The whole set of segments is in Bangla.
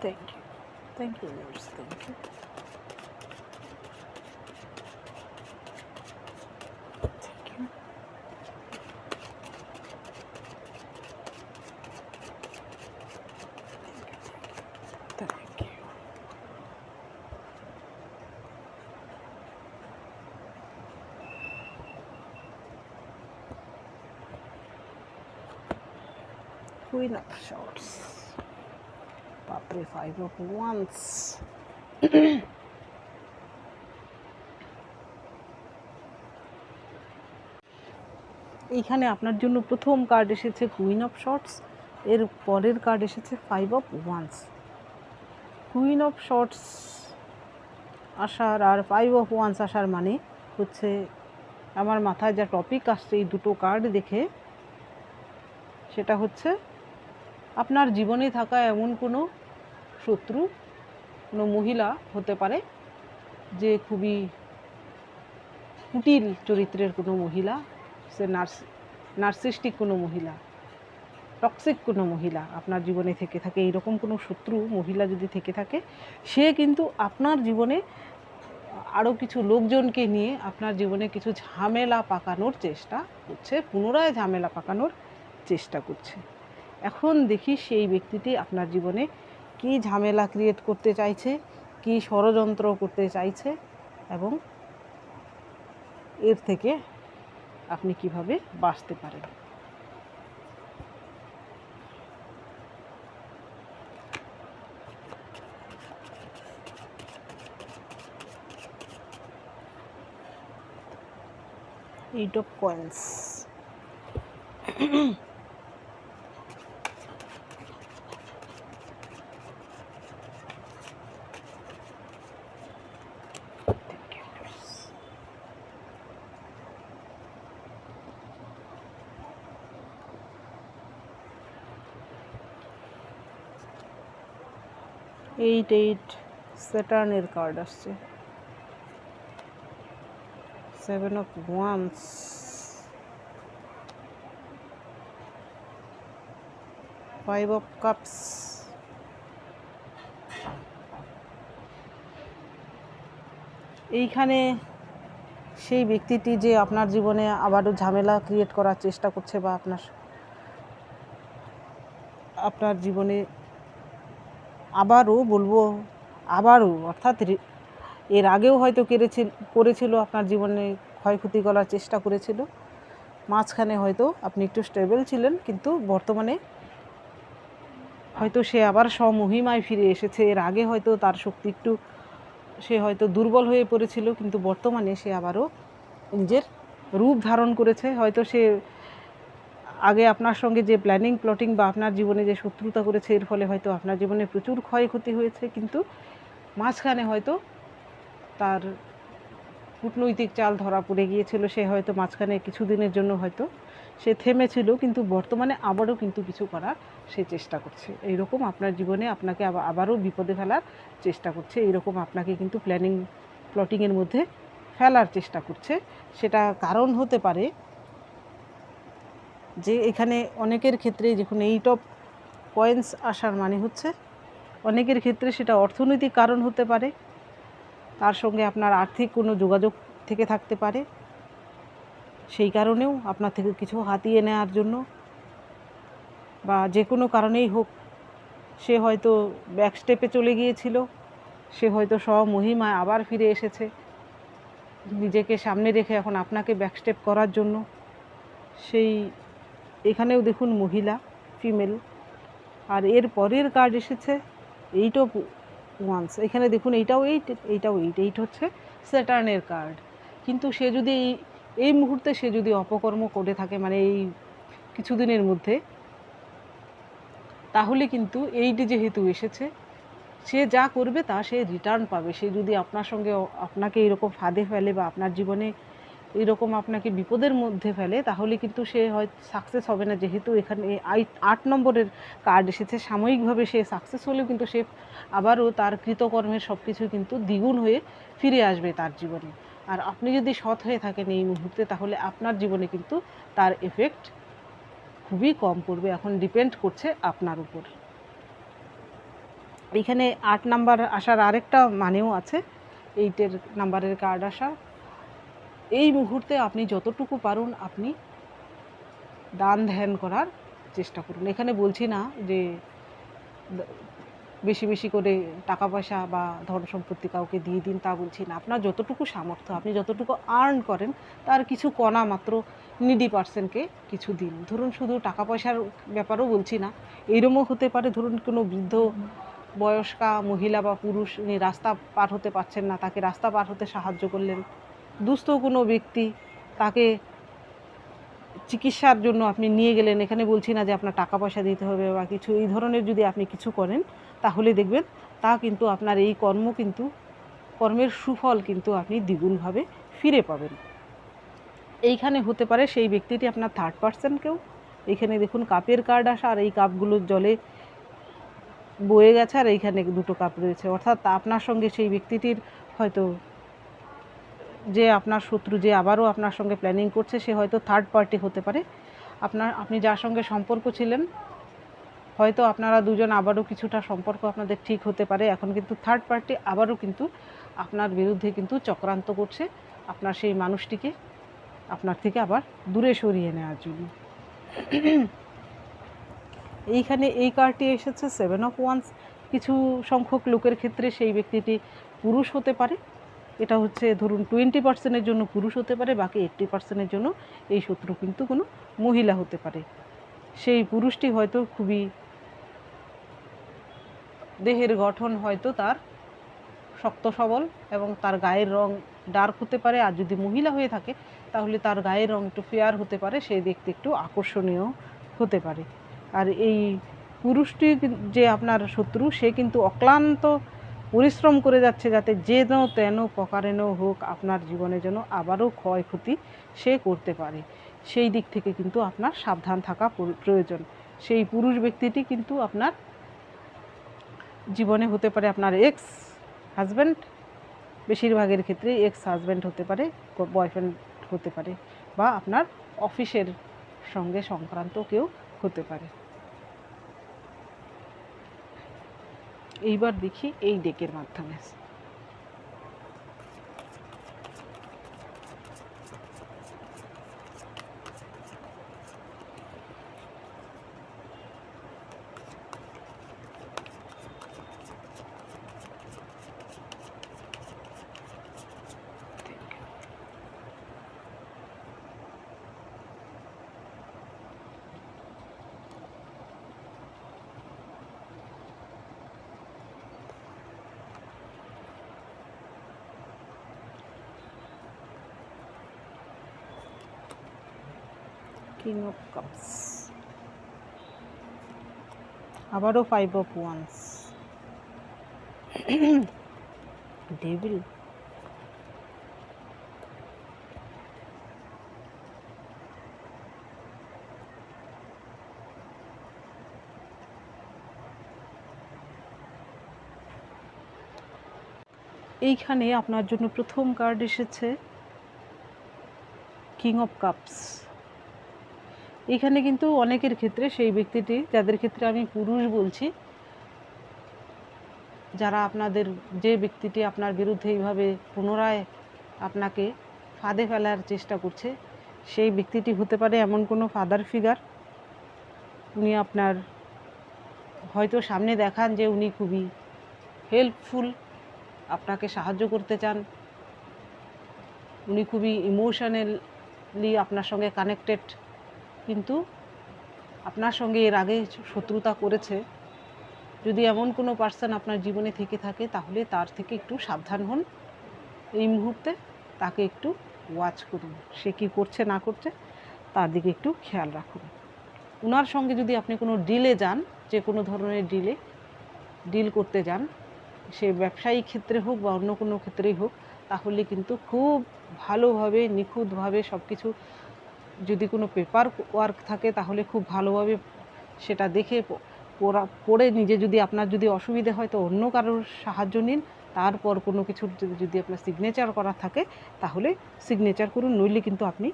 Thank you. Thank you, viewers. Thank you. Five of wands এইখানে আপনার জন্য প্রথম কার্ড এসেছে কুইন অফ শর্টস এর পরের কার্ড এসেছে five of wands queen of swords আসার আর ফাইভ অফ ওয়ান্স আসার মানে হচ্ছে আমার মাথায় যা টপিক আসছে এই দুটো কার্ড দেখে, সেটা হচ্ছে আপনার জীবনে থাকা এমন কোনো শত্রু কোনো মহিলা হতে পারে যে খুবই কুটিল চরিত্রের কোনো মহিলা, সে নার্স, নার্সিস্টিক কোনো মহিলা, টক্সিক কোনো মহিলা, আপনার জীবনে থেকে থাকে, এইরকম কোনো শত্রু মহিলা যদি থেকে থাকে, সে কিন্তু আপনার জীবনে আরও কিছু লোকজনকে নিয়ে আপনার জীবনে কিছু ঝামেলা পাকানোর চেষ্টা করছে, পুনরায় ঝামেলা পাকানোর চেষ্টা করছে। এখন দেখি সেই ব্যক্তিটি আপনার জীবনে কী ঝামেলা ক্রিয়েট করতে চাইছে, কী ষড়যন্ত্র করতে চাইছে এবং এর থেকে আপনি কীভাবে বাঁচতে পারেন? Eight of coins eight eight স্যাটার্নের card আসছে। Seven of wands five of cups এইখানে সেই ব্যক্তিটি যে আপনার জীবনে আবারও ঝামেলা ক্রিয়েট করার চেষ্টা করছে বা আপনার আপনার জীবনে আবারও বলব, আবারও, অর্থাৎ এর আগেও হয়তো কেড়েছিল, করেছিল আপনার জীবনে ক্ষয়ক্ষতি করার চেষ্টা করেছিল। মাঝখানে হয়তো আপনি একটু স্টেবল ছিলেন, কিন্তু বর্তমানে হয়তো সে আবার স্বমহিমায় ফিরে এসেছে। এর আগে হয়তো তার শক্তি একটু, সে হয়তো দুর্বল হয়ে পড়েছিল, কিন্তু বর্তমানে সে আবারও নিজের রূপ ধারণ করেছে। হয়তো সে আগে আপনার সঙ্গে যে প্ল্যানিং প্লটিং বা আপনার জীবনে যে শত্রুতা করেছে, এর ফলে হয়তো আপনার জীবনে প্রচুর ক্ষয়ক্ষতি হয়েছে, কিন্তু মাঝখানে হয়তো তার কূটনৈতিক চাল ধরা পড়ে গিয়েছিল, সে হয়তো মাঝখানে কিছুদিনের জন্য হয়তো সে থেমেছিল, কিন্তু বর্তমানে আবারও কিন্তু কিছু করার সে চেষ্টা করছে। এইরকম আপনার জীবনে আপনাকে আবার, আবারও বিপদে ফেলার চেষ্টা করছে, এইরকম আপনাকে কিন্তু প্ল্যানিং প্লটিংয়ের মধ্যে ফেলার চেষ্টা করছে। সেটা কারণ হতে পারে যে এখানে অনেকের ক্ষেত্রে যখন এইট অফ কয়েন্স আসার মানে হচ্ছে, অনেকের ক্ষেত্রে সেটা অর্থনৈতিক কারণ হতে পারে, তার সঙ্গে আপনার আর্থিক কোনো যোগাযোগ থেকে থাকতে পারে, সেই কারণেও আপনার থেকে কিছু হাতিয়ে নেওয়ার জন্য, বা যে কোনো কারণেই হোক, সে হয়তো ব্যাক স্টেপে চলে গিয়েছিল, সে হয়তো স্বমহিমায় আবার ফিরে এসেছে, নিজেকে সামনে রেখে এখন আপনাকে ব্যাক স্টেপ করার জন্য, সেই এখানেও দেখুন মহিলা ফিমেল আর এর পরের কার্ড এসেছে এইট অফ ওয়ান্স এখানে দেখুন এইটাও এইট এইটাও এইট এইট হচ্ছে স্যাটার্নের কার্ড কিন্তু সে যদি এই এই মুহূর্তে সে যদি অপকর্ম করে থাকে মানে এই কিছুদিনের মধ্যে, তাহলে কিন্তু এইটি যেহেতু এসেছে, সে যা করবে তা সে রিটার্ন পাবে। সে যদি আপনার সঙ্গে আপনাকে এরকম ফাঁদে ফেলে বা আপনার জীবনে এরকম আপনাকে বিপদের মধ্যে ফেলে, তাহলে কিন্তু সে হয়তো সাকসেস হবে না। যেহেতু এখানে আট নম্বরের কার্ড এসেছে, সাময়িকভাবে সে সাকসেস হলেও কিন্তু সে আবারও তার কৃতকর্মের সব কিছু কিন্তু দ্বিগুণ হয়ে ফিরে আসবে তার জীবনে। আর আপনি যদি সৎ হয়ে থাকেন এই মুহূর্তে, তাহলে আপনার জীবনে কিন্তু তার এফেক্ট খুবই কম পড়বে। এখন ডিপেন্ড করছে আপনার উপর। এইখানে আট নাম্বার আসার আরেকটা মানেও আছে। এইটের নাম্বারের কার্ড আসা। এই মুহূর্তে আপনি যতটুকু পারুন আপনি দান ধ্যান করার চেষ্টা করুন। এখানে বলছি না যে বেশি বেশি করে টাকা পয়সা বা ধন সম্পত্তি কাউকে দিয়ে দিন তা বলছি না। আপনার যতটুকু সামর্থ্য, আপনি যতটুকু আর্ন করেন তার কিছু কণা মাত্র নিডি পার্সনকে কিছু দিন। ধরুন শুধু টাকা পয়সার ব্যাপারও বলছি না, এরমও হতে পারে ধরুন কোনো বৃদ্ধ, বয়স্কা, মহিলা বা পুরুষ, উনি রাস্তা পার হতে পারছেন না, তাকে রাস্তা পার হতে সাহায্য করলেন। দুস্থ কোনো ব্যক্তি তাকে চিকিৎসার জন্য আপনি নিয়ে গেলেন, এখানে বলছি না যে আপনার টাকা পয়সা দিতে হবে বা কিছু, এই ধরনের যদি আপনি কিছু করেন, তাহলে দেখবেন তা কিন্তু আপনার এই কর্ম কিন্তু, কর্মের সুফল কিন্তু আপনি দ্বিগুণভাবে ফিরে পাবেন। এইখানে হতে পারে সেই ব্যক্তিটি আপনার থার্ড পার্সন কেউ। এখানে দেখুন কাপের কার্ড আসা আর এই কাপগুলো জলে বয়ে গেছে আর এইখানে দুটো কাপ রয়েছে। অর্থাৎ আপনার সঙ্গে সেই ব্যক্তিটির হয়তো যে আপনার শত্রু যে আবারও আপনার সঙ্গে প্ল্যানিং করছে, সে হয়তো থার্ড পার্টি হতে পারে। আপনার, আপনি যার সঙ্গে সম্পর্ক ছিলেন, হয়তো আপনারা দুজন আবারও কিছুটা সম্পর্ক আপনাদের ঠিক হতে পারে। এখন কিন্তু থার্ড পার্টি আবারও কিন্তু আপনার বিরুদ্ধে কিন্তু চক্রান্ত করছে আপনার সেই মানুষটিকে, আপনার থেকে আবার দূরে সরিয়ে নেওয়ার জন্য। এইখানে এই কার্ডটি এসেছে সেভেন অফ ওয়ান্স কিছু সংখ্যক লোকের ক্ষেত্রে সেই ব্যক্তিটি পুরুষ হতে পারে। এটা হচ্ছে, ধরুন টোয়েন্টি পার্সেন্টের জন্য পুরুষ হতে পারে, বাকি এইট্টি পার্সেন্টের জন্য এই শত্রু কিন্তু কোনো মহিলা হতে পারে। সেই পুরুষটি হয়তো খুবই দেহের গঠন হয়তো তার শক্ত সবল এবং তার গায়ের রং ডার্ক হতে পারে। আর যদি মহিলা হয়ে থাকে, তাহলে তার গায়ের রং একটু ফেয়ার হতে পারে, সে দেখতে একটু আকর্ষণীয় হতে পারে। আর এই পুরুষটি যে আপনার শত্রু, সে কিন্তু অক্লান্ত পরিশ্রম করে যাচ্ছে যাতে যেন তেন প্রকারেণ হোক আপনার জীবনে যেন আবারও ক্ষয়ক্ষতি সে করতে পারে। সেই দিক থেকে কিন্তু আপনার সাবধান থাকা প্রয়োজন। সেই পুরুষ ব্যক্তিটি কিন্তু আপনার জীবনে হতে পারে আপনার এক্স হাজব্যান্ড বেশিরভাগের ক্ষেত্রে এক্স হাজব্যান্ড হতে পারে বয়ফ্রেন্ড হতে পারে বা আপনার অফিসের সঙ্গে সংক্রান্ত কেউ হতে পারে। এইবার দেখি এই ডেকের মাধ্যমে। কিং অফ কাপস আবারও ফাইভ অফ ওয়ান্স ডেভিল এইখানে আপনার জন্য প্রথম কার্ড এসেছে কিং অফ কাপস এখানে কিন্তু অনেকের ক্ষেত্রে সেই ব্যক্তিটি, যাদের ক্ষেত্রে আমি পুরুষ বলছি, যারা আপনাদের যে ব্যক্তিটি আপনার বিরুদ্ধে এইভাবে পুনরায় আপনাকে ফাঁদে ফেলার চেষ্টা করছে, সেই ব্যক্তিটি হতে পারে এমন কোনো ফাদার ফিগার উনি আপনার হয়তো সামনে দেখান যে উনি খুবই হেল্পফুল আপনাকে সাহায্য করতে চান। উনি খুবই ইমোশনালি আপনার সঙ্গে কানেক্টেড কিন্তু আপনার সঙ্গে এর আগে শত্রুতা করেছে। যদি এমন কোনো পার্সন আপনার জীবনে থেকে থাকে, তাহলে তার থেকে একটু সাবধান হন। এই মুহূর্তে তাকে একটু ওয়াচ করুন। সে কী করছে, না করছে, তার দিকে একটু খেয়াল রাখুন। ওনার সঙ্গে যদি আপনি কোনো ডিলে যান, যে কোনো ধরনের ডিলে ডিল করতে যান, সে ব্যবসায়িক ক্ষেত্রে হোক বা অন্য কোনো ক্ষেত্রেই হোক, তাহলে কিন্তু খুব ভালোভাবে, নিখুঁতভাবে সব কিছু যদি কোনো পেপার ওয়ার্ক থাকে, তাহলে খুব ভালোভাবে সেটা দেখে পড়া, পড়ে নিজে যদি আপনার যদি অসুবিধে হয়, তো অন্য কারোর সাহায্য নিন। তারপর কোনো কিছুর যদি- আপনার সিগনেচার করা থাকে, তাহলে সিগনেচার করুন। নইলে কিন্তু আপনি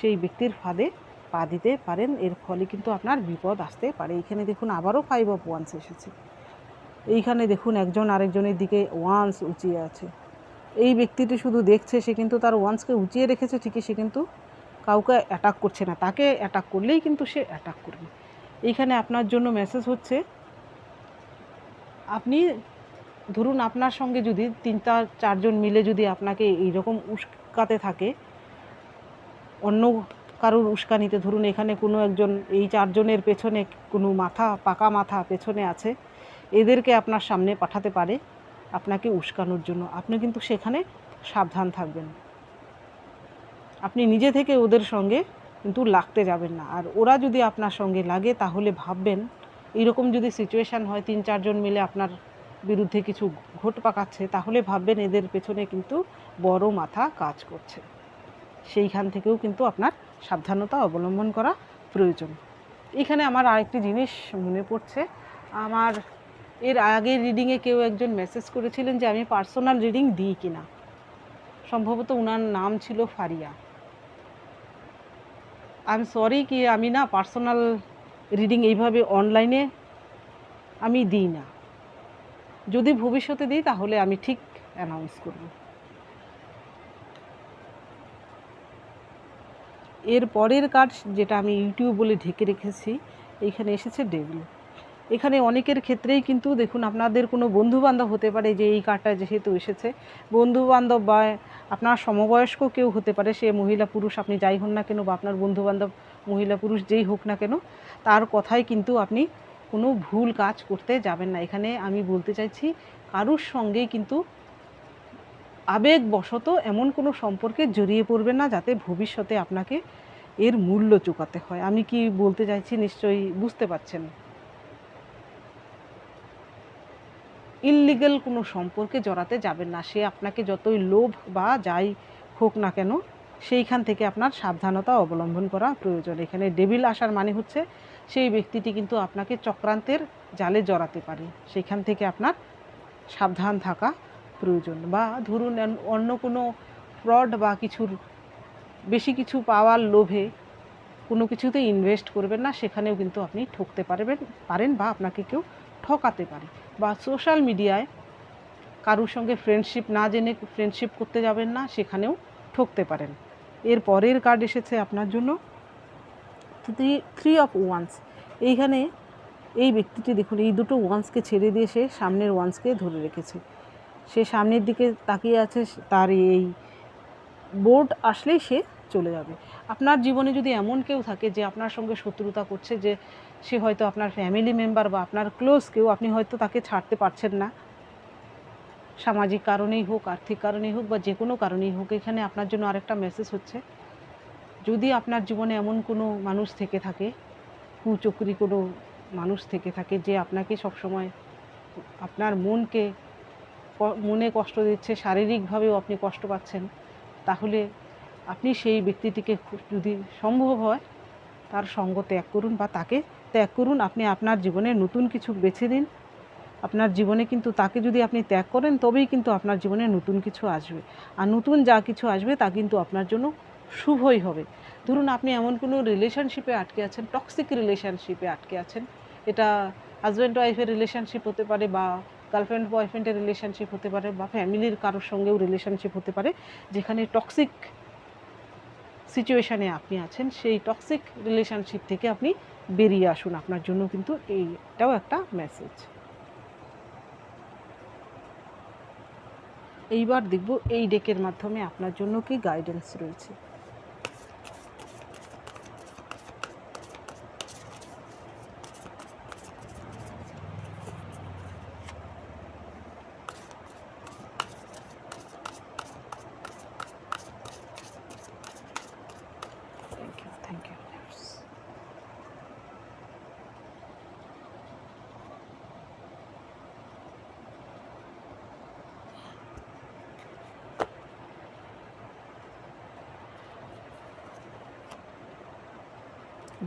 সেই ব্যক্তির ফাঁদে পা দিতে পারেন। এর ফলে কিন্তু আপনার বিপদ আসতে পারে। এইখানে দেখুন আবারও ফাইভ অফ ওয়ান্স এসেছে। এইখানে দেখুন একজন আরেকজনের দিকে ওয়ান্স উঁচিয়ে আছে। এই ব্যক্তিটি শুধু দেখছে, সে কিন্তু তার ওয়ান্সকে উঁচিয়ে রেখেছে, ঠিকই সে কিন্তু কাউকে অ্যাটাক করছে না। তাকে অ্যাটাক করলেই কিন্তু সে অ্যাটাক করবে। এইখানে আপনার জন্য মেসেজ হচ্ছে, আপনি ধরুন আপনার সঙ্গে যদি তিনটা চারজন মিলে যদি আপনাকে এইরকম উস্কাতে থাকে, অন্য কারোর উস্কানিতে ধরুন এখানে কোনো একজন, এই চারজনের পেছনে কোনো মাথা, পাকা মাথা পেছনে আছে, এদেরকে আপনার সামনে পাঠাতে পারে আপনাকে উস্কানোর জন্য। আপনি কিন্তু সেখানে সাবধান থাকবেন। আপনি নিজে থেকে ওদের সঙ্গে কিন্তু লাগতে যাবেন না। আর ওরা যদি আপনার সঙ্গে লাগে তাহলে ভাববেন এরকম যদি সিচুয়েশান হয়, তিন চারজন মিলে আপনার বিরুদ্ধে কিছু ঘোট পাকাচ্ছে, তাহলে ভাববেন এদের পেছনে কিন্তু বড় মাথা কাজ করছে। সেইখান থেকেও কিন্তু আপনার সাবধানতা অবলম্বন করা প্রয়োজন। এখানে আমার আরেকটি জিনিস মনে পড়ছে। আমার এর আগের রিডিংয়ে কেউ একজন মেসেজ করেছিলেন যে, আমি পার্সোনাল রিডিং দিই কিনা? সম্ভবত ওনার নাম ছিল ফারিয়া। আই এম সরি কি আমি না পার্সোনাল রিডিং এইভাবে অনলাইনে আমি দিই না। যদি ভবিষ্যতে দিই তাহলে আমি ঠিক অ্যানাউন্স করব। এর পরের কার্ড যেটা আমি ইউটিউব বলে ঢেকে রেখেছি এইখানে এসেছে ডেভিল এখানে অনেকের ক্ষেত্রেই কিন্তু দেখুন আপনাদের কোনো বন্ধু বান্ধব হতে পারে যে এই কার্ডটা যেহেতু এসেছে বন্ধু বান্ধব বা আপনার সমবয়স্ক কেউ হতে পারে, সে মহিলা পুরুষ, আপনি যাই হন না কেন বা আপনার বন্ধু বান্ধব মহিলা পুরুষ যেই হোক না কেন, তার কথাই কিন্তু আপনি কোনো ভুল কাজ করতে যাবেন না। এখানে আমি বলতে চাইছি, কারুর সঙ্গেই কিন্তু আবেগবশত এমন কোনো সম্পর্কে জড়িয়ে পড়বেন না, যাতে ভবিষ্যতে আপনাকে এর মূল্য চুকাতে হয়। আমি কি বলতে চাইছি, নিশ্চয়ই বুঝতে পারছেন? ইললিগাল কোনো সম্পর্কে জড়াতে যাবেন না। সে আপনাকে যতই লোভ বা যাই হোক না কেন, সেইখান থেকে আপনার সাবধানতা অবলম্বন করা প্রয়োজন। এখানে ডেবিল আসার মানে হচ্ছে, সেই ব্যক্তিটি কিন্তু আপনাকে চক্রান্তের জালে জড়াতে পারে। সেইখান থেকে আপনার সাবধান থাকা প্রয়োজন। বা ধরুন অন্য কোনো ফ্রড বা কিছুর, বেশি কিছু পাওয়ার লোভে কোনো কিছুতে ইনভেস্ট করবেন না, সেখানেও কিন্তু আপনি ঠকতে পারবেন, পারেন বা আপনাকে কেউ ঠকাতে পারে বা সোশ্যাল মিডিয়ায় কারুর সঙ্গে ফ্রেন্ডশিপ না জেনে ফ্রেন্ডশিপ করতে যাবেন না, সেখানেও ঠকতে পারেন। এর পরের কার্ড এসেছে আপনার জন্য। থ্রি থ্রি অফ ওয়ান্স এইখানে এই ব্যক্তিটি দেখুন, এই দুটো ওয়ান্সকে ছেড়ে দিয়ে সে সামনের ওয়ান্সকে ধরে রেখেছে। সে সামনের দিকে তাকিয়ে আছে, তার এই বোর্ড আসলেই সে চলে যাবে। আপনার জীবনে যদি এমন কেউ থাকে যে আপনার সঙ্গে শত্রুতা করছে, যে সে হয়তো আপনার ফ্যামিলি মেম্বার বা আপনার ক্লোজ কেউ, আপনি হয়তো তাকে ছাড়তে পারছেন না। সামাজিক কারণেই হোক, আর্থিক কারণেই হোক বা যে কোনো কারণেই হোক, এখানে আপনার জন্য আরেকটা মেসেজ হচ্ছে। যদি আপনার জীবনে এমন কোনো মানুষ থেকে থাকে, কুচক্রি কোনো মানুষ থেকে থাকে যে আপনাকে সবসময় আপনার মনকে মনে কষ্ট দিচ্ছে, শারীরিকভাবেও আপনি কষ্ট পাচ্ছেন, তাহলে আপনি সেই ব্যক্তিটিকে যদি সম্ভব হয়, তার সঙ্গ ত্যাগ করুন বা তাকে ত্যাগ করুন, আপনি আপনার জীবনে নতুন কিছু বেছে দিন। আপনার জীবনে কিন্তু তাকে যদি আপনি ত্যাগ করেন, তবেই কিন্তু আপনার জীবনে নতুন কিছু আসবে। আর নতুন যা কিছু আসবে, তা কিন্তু আপনার জন্য শুভই হবে। ধরুন, আপনি এমন কোনো রিলেশনশিপে আটকে আছেন টক্সিক রিলেশনশিপে আটকে আছেন। এটা হাজব্যান্ড ওয়াইফের রিলেশনশিপ হতে পারে বা গার্লফ্রেন্ড বয়ফ্রেন্ডের রিলেশনশিপ হতে পারে বা ফ্যামিলির কারোর সঙ্গেও রিলেশনশিপ হতে পারে, যেখানে টক্সিক সিচুয়েশানে আপনি আছেন, সেই টক্সিক রিলেশনশিপ থেকে আপনি বেরিয়ে আসুন। আপনার জন্য কিন্তু এইটাও একটা মেসেজ এইবার দেখব এই ডেকের মাধ্যমে আপনার জন্য কি গাইডেন্স রয়েছে thank you thank you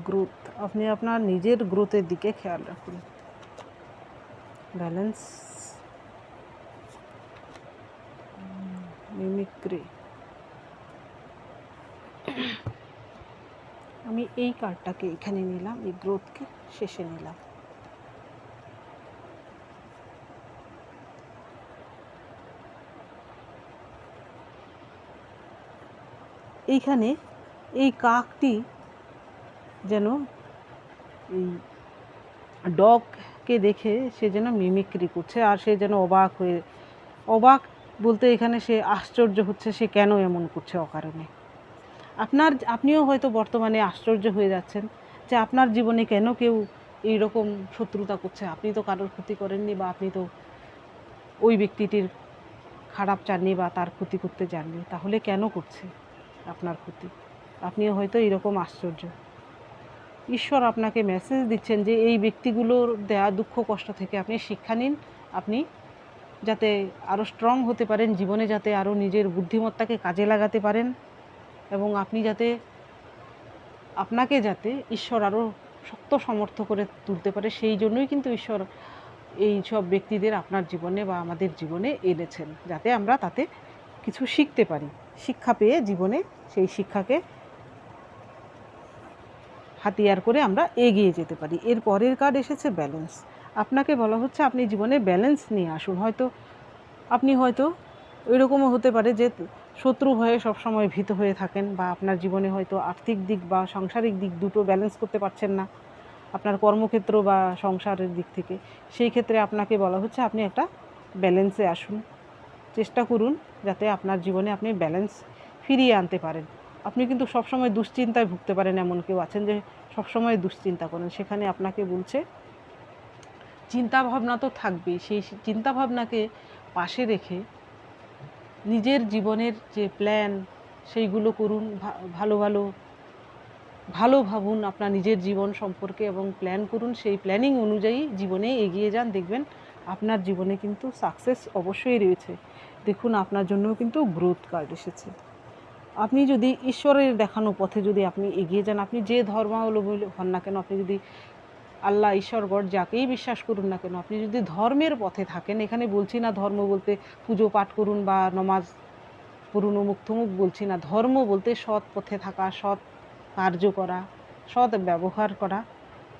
growth আপনি আপনার নিজের গ্রোথের দিকে খেয়াল রাখুন। ব্যালেন্স মিমিক্রি আমি এই কার্ডটাকে এখানে নিলাম, এই গ্রোথকে শেষে নিলাম। এইখানে এই কাকটি যেন এই ডগকে দেখে সে যেন মিমিক্রি করছে আর সে যেন অবাক হয়ে, অবাক বলতে এখানে সে আশ্চর্য হচ্ছে সে কেন এমন করছে অকারণে। আপনার, আপনিও হয়তো বর্তমানে আশ্চর্য হয়ে যাচ্ছেন যে আপনার জীবনে কেন কেউ এই রকম শত্রুতা করছে। আপনি তো কারোর ক্ষতি করেননি বা আপনি তো ওই ব্যক্তিটির খারাপ চাননি বা তার ক্ষতি করতে চাননি তাহলে কেন করছে আপনার ক্ষতি? আপনিও হয়তো এরকম আশ্চর্য। ঈশ্বর আপনাকে মেসেজ দিচ্ছেন যে এই ব্যক্তিগুলোর দেয়া দুঃখ, কষ্ট থেকে আপনি শিক্ষা নিন। আপনি যাতে আরও স্ট্রং হতে পারেন, জীবনে যাতে আরও নিজের বুদ্ধিমত্তাকে কাজে লাগাতে পারেন এবং আপনি যাতে, আপনাকে যাতে ঈশ্বর আরও শক্ত সমর্থ করে তুলতে পারে, সেই জন্যই কিন্তু ঈশ্বর এই সব ব্যক্তিদের আপনার জীবনে বা আমাদের জীবনে এনেছেন। যাতে আমরা তাতে কিছু শিখতে পারি। শিক্ষা পেয়ে জীবনে সেই শিক্ষাকে হাতিয়ার করে আমরা এগিয়ে যেতে পারি। এর পরের কার্ড এসেছে ব্যালেন্স আপনাকে বলা হচ্ছে আপনি জীবনে ব্যালেন্স নিয়ে আসুন। হয়তো আপনি হয়তো এরকমও হতে পারে যে শত্রু ভয়ে সবসময় ভীত হয়ে থাকেন বা আপনার জীবনে হয়তো আর্থিক দিক বা সাংসারিক দিক দুটো ব্যালেন্স করতে পারছেন না আপনার কর্মক্ষেত্র বা সংসারের দিক থেকে। সেই ক্ষেত্রে আপনাকে বলা হচ্ছে আপনি একটা ব্যালেন্সে আসুন। চেষ্টা করুন যাতে আপনার জীবনে আপনি ব্যালেন্স ফিরিয়ে আনতে পারেন। আপনি কিন্তু সবসময় দুশ্চিন্তায় ভুগতে পারেন, এমন কেউ আছেন যে সবসময় দুশ্চিন্তা করেন। সেখানে আপনাকে বলছে চিন্তা ভাবনা তো থাকবেই। সেই চিন্তা ভাবনাকে পাশে রেখে নিজের জীবনের যে প্ল্যান, সেইগুলো করুন। ভালো ভালো ভালো ভাবুন আপনার নিজের জীবন সম্পর্কে এবং প্ল্যান করুন। সেই প্ল্যানিং অনুযায়ী জীবনে এগিয়ে যান। দেখবেন আপনার জীবনে কিন্তু সাকসেস অবশ্যই রয়েছে। দেখুন, আপনার জন্যও কিন্তু গ্রোথ কার্ড এসেছে। আপনি যদি ঈশ্বরের দেখানো পথে যদি আপনি এগিয়ে যান, আপনি যে ধর্মাবলম্বী হন না কেন, আপনি যদি আল্লাহ ঈশ্বর গড যাকেই বিশ্বাস করুন না কেন, আপনি যদি ধর্মের পথে থাকেন, এখানে বলছি না ধর্ম বলতে পুজো পাঠ করুন বা নমাজ পড়ুন, অমুক তমুক বলছি না, ধর্ম বলতে সৎ পথে থাকা, সৎ কার্য করা, সৎ ব্যবহার করা,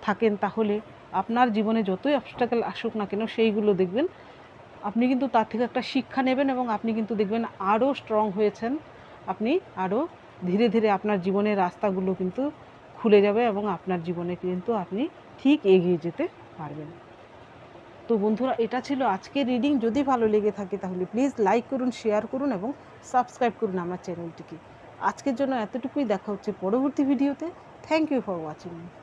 থাকেন তাহলে আপনার জীবনে যতই অবস্টাকেল আসুক না কেন, সেইগুলো দেখবেন, আপনি কিন্তু তার থেকে একটা শিক্ষা নেবেন এবং আপনি কিন্তু দেখবেন আরও স্ট্রং হয়েছেন। আপনি আরও ধীরে ধীরে আপনার জীবনের রাস্তাগুলো কিন্তু খুলে যাবে এবং আপনার জীবনে কিন্তু আপনি ঠিক এগিয়ে যেতে পারবেন। তো বন্ধুরা, এটা ছিল আজকের রিডিং। যদি ভালো লেগে থাকে তাহলে প্লিজ লাইক করুন, শেয়ার করুন এবং সাবস্ক্রাইব করুন আমার চ্যানেলটিকে। আজকের জন্য এতটুকুই। দেখা হচ্ছে পরবর্তী ভিডিওতে। Thank you for watching.